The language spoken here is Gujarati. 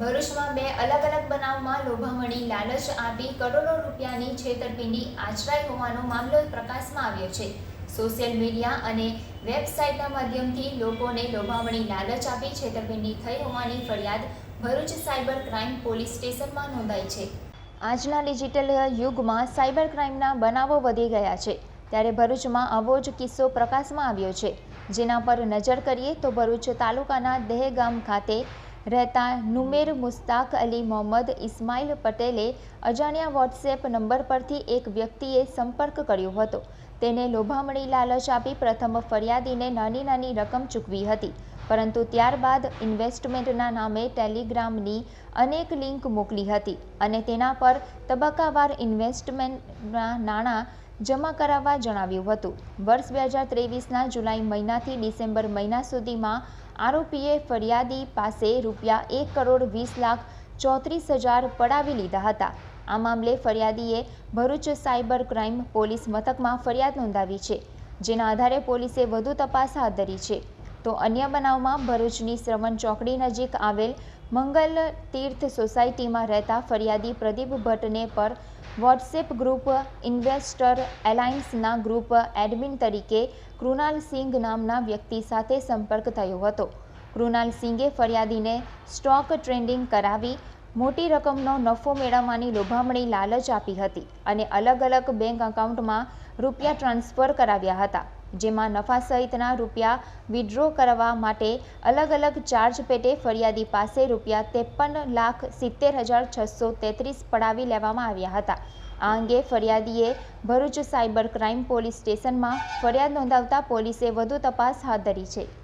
ભરૂચમાં બે અલગ અલગ બનાવમાં લોભામણી લાલચ આપી કરોડો રૂપિયાની છેતરપિંડી આચરાઈ હોવાનો મામલો પ્રકાશમાં આવ્યો છે. સોશિયલ મીડિયા અને વેબસાઇટના માધ્યમથી લોકોને લોભામણી લાલચ આપી છેતરપિંડી થઈ હોવાની ફરિયાદ ભરૂચ સાયબર ક્રાઇમ પોલીસ સ્ટેશનમાં નોંધાઈ છે. આજના ડિજિટલ યુગમાં સાયબર ક્રાઇમના બનાવો વધી ગયા છે. ત્યારે ભરૂચમાં આવો જ કિસ્સો પ્રકાશમાં આવ્યો છે. જેના પર નજર કરીએ તો ભરૂચ તાલુકાના દહેગામ ખાતે રહેતા નુમેર મુસ્તાક અલી મોહમ્મદ ઇસ્માઇલ પટેલે અજાણ્યા વોટ્સએપ નંબર પરથી એક વ્યક્તિએ સંપર્ક કર્યો હતો. તેને લોભામણી લાલચ આપી પ્રથમ ફરિયાદીને નાની નાની રકમ ચૂકવી હતી. પરંતુ ત્યારબાદ ઇન્વેસ્ટમેન્ટના નામે ટેલિગ્રામની અનેક લિંક મોકલી હતી અને તેના પર તબક્કાવાર ઇન્વેસ્ટમેન્ટના નાણાં જમા કરાવવા જણાવ્યું હતું. વર્ષ બે હજાર ત્રેવીસના જુલાઈ મહિનાથી ડિસેમ્બર મહિના સુધીમાં આરોપીએ ફરિયાદી પાસે રૂપિયા એક કરોડ વીસ લાખ ચોત્રીસ હજાર પડાવી લીધા હતા. આ મામલે ફરિયાદીએ ભરૂચ સાયબર ક્રાઇમ પોલીસ મથકમાં ફરિયાદ નોંધાવી છે, જેના આધારે પોલીસે વધુ તપાસ હાથ ધરી છે. તો અન્ય બનાવમાં ભરૂચની શ્રવણ ચોકડી નજીક આવેલ મંગલ તીર્થ સોસાયટીમાં રહેતા ફરિયાદી પ્રદીપ ભટ્ટને પર વોટ્સએપ ગ્રુપ ઇન્વેસ્ટર એલાયન્સના ગ્રુપ એડમિન તરીકે કૃણાલ સિંઘ નામના વ્યક્તિ સાથે સંપર્ક થયો હતો. કૃણાલ સિંઘે ફરિયાદીને સ્ટોક ટ્રેડિંગ કરાવી, મોટી રકમનો નફો મેળવવાની લોભામણી લાલચ આપી હતી અને અલગ અલગ બેંક એકાઉન્ટમાં રૂપિયા ટ્રાન્સફર કરાવ્યા હતા. જેમાં નફા સહિતના રૂપિયા વિડ્રો કરવા માટે અલગ અલગ ચાર્જ પેટે ફરિયાદી પાસે રૂપિયા ત્રેપન લાખ સિત્તેર હજાર છસો તેત્રીસ પડાવી લેવામાં આવ્યા હતા. આ અંગે ફરિયાદીએ ભરૂચ સાયબર ક્રાઇમ પોલીસ સ્ટેશનમાં ફરિયાદ નોંધાવતા પોલીસે વધુ તપાસ હાથ ધરી છે.